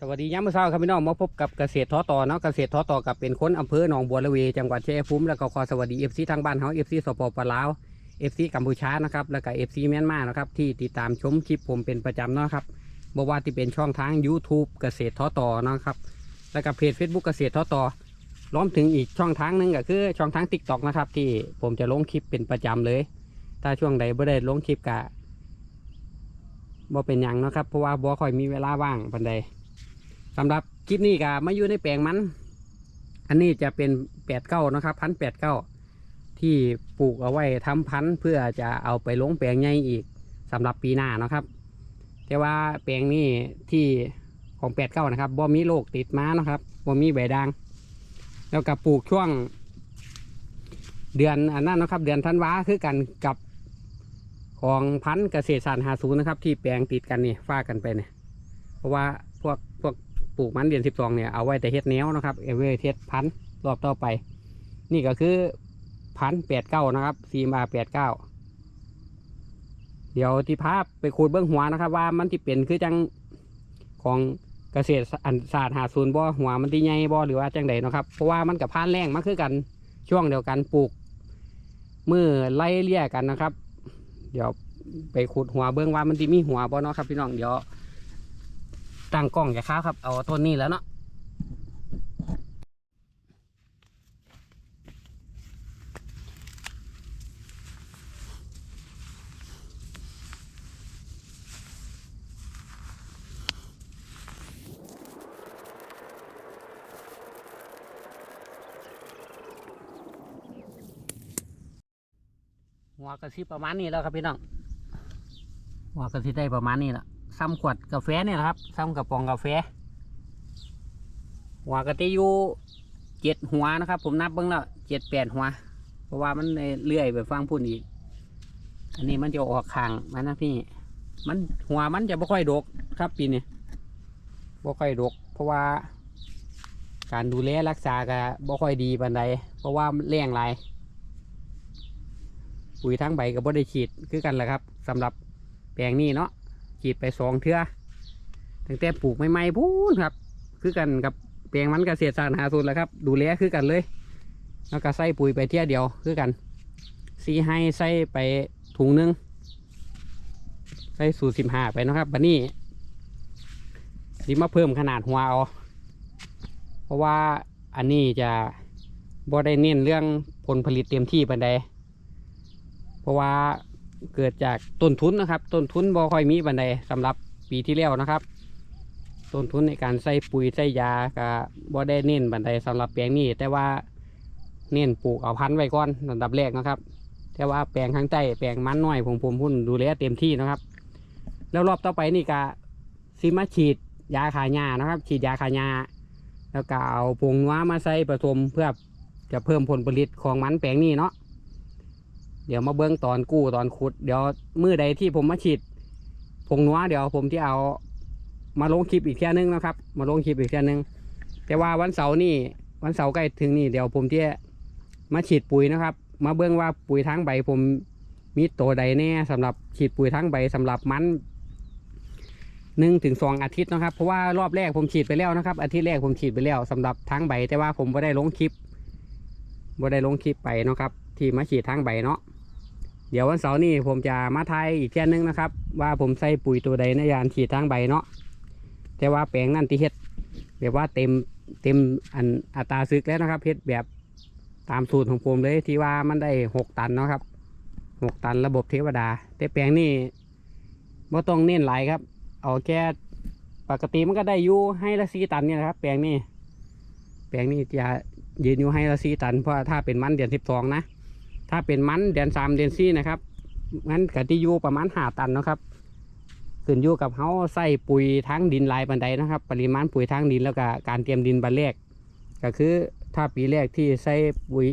สวัสดีย้ำมือเช้าครับพี่น้องมาพบกับเกษตรท้อต่อเนาะเกษตรท้อต่อกับเป็นคนอำเภอหนองบัวระเวจังหวัดชัยภูมิแล้วก็ขอสวัสดีเอฟซีทางบ้านเฮาเอฟซีสปปลาวเอฟซีกัมพูชานะครับแล้วก็เอฟซีเมียนมานะครับที่ติดตามชมคลิปผมเป็นประจำเนาะครับบอกว่าที่เป็นช่องทาง YouTube เกษตรท้อต่อเนาะครับแล้วก็เพจ Facebook เกษตรท้อต่อล้อมถึงอีกช่องทางหนึงก็คือช่องทาง t ิ k t o k นะครับที่ผมจะลงคลิปเป็นประจำเลย ถ้าช่วงใดไม่ได้ลงคลิปกะบ่เป็นยังเนาะครับเพราะว่าบ่ค่อยมีเวลาว่างปันใด สำหรับคลิปนี้ก็มาอยู่ในแปลงมัน อันนี้จะเป็นแปดเก้านะครับ พันแปดเก้าที่ปลูกเอาไว้ทำพันธุ์เพื่อจะเอาไปลงแปลงใหญ่อีกสำหรับปีหน้านะครับ แต่ว่าแปลงนี้ที่ของแปดเก้านะครับบ่มีโรคติดมานะครับบ่มีใบด่าง แล้วก็ปลูกช่วง เดือนอันนั้นนะครับ เดือนธันวาคือกันกับของพันธุ์เกษตรศาสตร์หาศูนย์นะครับ ที่แปลงติดกันนี่ฟ้ากันไปเนี่ยเพราะว่าพวกพวก ปลูกมันเดือนสิบสองเนี่ยเอาไว้แต่เฮ็ดแนวนะครับเอาไว้เฮ็ดพันรอบต่อไป นี่ก็คือพันแปดเก้านะครับซีมาแปดเก้าเดี๋ยวที่ภาพไปขูดเบื้องหัวนะครับ ว่ามันที่เป็นคือจังของเกษตรอันศาสตร์หาศูนย์บ่หัวมันที่ใหญ่บ่หรือว่าจังใดนะครับเพราะว่ามันกับพานแรงมันคือกันช่วงเดียวกันปลูกมือไล่เลี่ยกันนะครับ เดี๋ยวไปขุดหัวเบื้องว่ามันที่มีหัวบ่เนาะครับพี่น้องเดี๋ยว ตั้งกล้องจะค้าครับ เอาต้นนี้แล้วเนาะหัวกระซิบประมาณนี้แล้วครับพี่น้องหัวกระซิบได้ประมาณนี้แหละ ซ้ำขวดกาแฟเนี่ยครับซ้ำกระป๋องกาแฟหัวกะติอยู่เจ็ดหัวนะครับ ผมนับเบิ้งแล้วเจ็ดแปดหัว เพราะว่ามันเลื่อยไปฟังพุ่นอีก อันนี้มันจะออกข้างมันนะพี่ มันหัวมันจะไม่ค่อยดกครับปีนี้ไม่ค่อยดก เพราะว่า การดูแลรักษาก็บ่ค่อยดีปานใดเพราะว่าแรงหลายปุ๋ยทั้งใบก็บ่ได้ฉีดคือกันแหละครับสำหรับแปลงนี้เนาะ ฉีดไปสองเทือตั้งแต่ปลูกใหม่ๆพูนครับ คือกันกับแปลงมันเกษตรศาสตร์หาสูตรแล้วครับ ดูแลคือกันเลย แล้วก็ใส่ปุ๋ยไปเที่ยเดียวคือกันซีให้ใส่ไปถุงนึงใส่สูตรสิบห้าไปนะครับบันนี้สิมาเพิ่มขนาดหัวเอาเพราะว่าอันนี้จะบ่ได้เน้นเรื่องผลผลิตเต็มที่ปันใดเพราะว่า เกิดจากต้นทุนนะครับ ต้นทุนบ่ค่อยมีบันไดสำหรับปีที่แล้วนะครับ ต้นทุนในการใส่ปุ๋ยใส่ยาก็บ่ได้เน้นบันไดสำหรับแปลงนี้ แต่ว่าเน้นปลูกเอาพันธุ์ไว้ก่อนอันดับแรกนะครับ แต่ว่าแปลงข้างใต้แปลงมันน้อยผมผมพุ่นดูแลเต็มที่นะครับ แล้วรอบต่อไปนี่ก็ซิมาฉีดยาขายานะครับ ฉีดยาขายาแล้วก็เอาผงนัวมาใส่ผสมเพื่อจะเพิ่มผลผลิตของมันแปลงนี้เนาะ เดี๋ยวมาเบิ้องตอนกู้ตอนขุด เดี๋ยวมือใดที่ผมมาฉีดผงนัวเดี๋ยวผมที่เอามาลงคลิปอีกเที่นึงนะครับ มาลงคลิปอีกเที่นึง แต่ว่าวันเสาร์นี่ วันเสาร์ใกล้ถึงนี่เดี๋ยวผมที่มาฉีดปุ๋ยนะครับ มาเบิ้องว่าปุ๋ยทั้งใบผมมีตัวใดแน่สำหรับฉีดปุ๋ยทั้งใบสำหรับมันหนึ่งถึงสองอาทิตย์นะครับ เพราะว่ารอบแรกผมฉีดไปแล้วนะครับ อาทิตย์แรกผมฉีดไปแล้วสำหรับทั้งใบ แต่ว่าผมไม่ได้ลงคลิปไม่ได้ลงคลิปไปเนาะครับ ที่มาฉีดทั้งใบเนาะ เดี๋ยววันเสาร์นี้ผมจะมาทายอีกเที่นึงนะครับ ว่าผมใส่ปุ๋ยตัวใดในยานฉีดทางใบเนาะแต่ว่าแปลงนั่นที่เฮ็ดแบบว่าเต็มเต็มอันอัตราซึกแล้วนะครับเฮ็ดแบบตามสูตรของผมเลยที่ว่ามันได้หกตันเนาะครับหกตันระบบเทวดา แต่แปลงนี้บ่ต้องเน้นหลายครับ เอาแค่ปกติมันก็ได้อยู่ให้ละสี่ตันเนี่ยนะครับ แปลงนี้แปลงนี้จะยืนอยู่ให้ละสี่ตันเพราะถ้าเป็นมันเดือนสิบสองนะ ถ้าเป็นมันเดือนสามเดือนสี่นะครับมันกติยูประมาณหาตันนะครับขึ้นอยู่กับเขาใส่ปุ๋ยทั้งดินลายบันไดนะครับ ปริมาณปุ๋ยทั้งดินแล้วก็การเตรียมดินบันแรก ก็คือถ้าปีแรกที่ใส่ปุ๋ย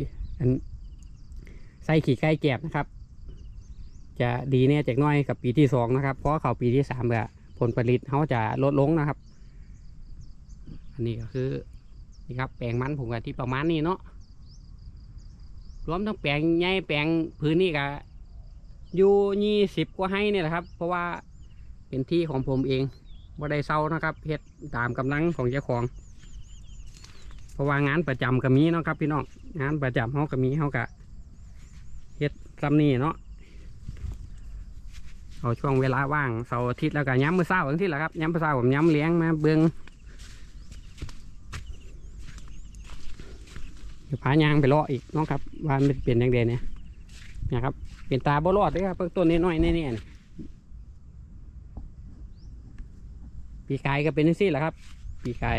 ใส่ขี้ไก่แกบนะครับ จะดีแน่จากน้อยกับปีที่สองนะครับ เพราะเขาปีที่สามก็ผลผลิตเขาจะลดลงนะครับ อันนี้ก็คือนี่ครับแปลงมันผมก็ที่ประมาณนี้เนาะ รวมทั้งแปลงใหญ่แปลงพื้นนี่ก็อยู่ยี่สิบกว่าให้เนี่ยแหละครับ เพราะว่าเป็นที่ของผมเองบ่ได้เศร้านะครับเฮ็ดตามกำลังของเจ้าของ เพราะว่างานประจำก็มีเนาะครับ พี่น้องงานประจำเขาก็มีเขาก็เฮ็ดซ้ำนี่เนาะเอาช่วงเวลาว่างเสาร์อาทิตย์แล้วก็ย้ำมื้อเช้าทั้งที่แหละครับย้ำมื้อเช้าผมย้ำเลี้ยงมาเบิ่ง เดี๋ยวพายางไปเลาะอีกเนาะครับว่ามันเป็นยังไงเนี่ยเนี่ยครับเป็นตาบ่รอดเลยครับเพิ่งต้นน้อยๆแน่ๆนี่ปีกายก็เป็นนี่สิแหละครับ ปีกาย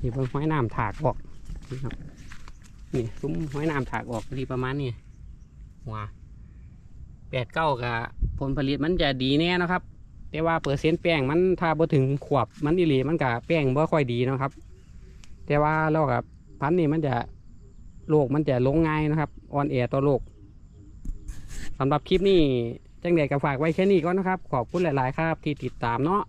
นี่เพิ่งห้อยน้ำถากออกนี่ครับนี่ซุ้มห้อยน้ำถากออกที่ประมาณนี้หัวแปดเก้ากับผลผลิตมันจะดีแน่นะครับ แต่ว่าเปอร์เซ็นต์แป้งมันถ้าบ่ถึงขวบมันอีหลีมันกับแป้งบ่ค่อยดีนะครับ แต่ว่าเรากับพันธุ์นี่มันจะโรคมันจะลงง่ายนะครับอ่อนแอต่อโรคสำหรับคลิปนี้จังเด็กกับฝากไว้แค่นี้ก่อนนะครับ ขอบคุณหลาย ๆ ครับ ที่ติดตามเนาะ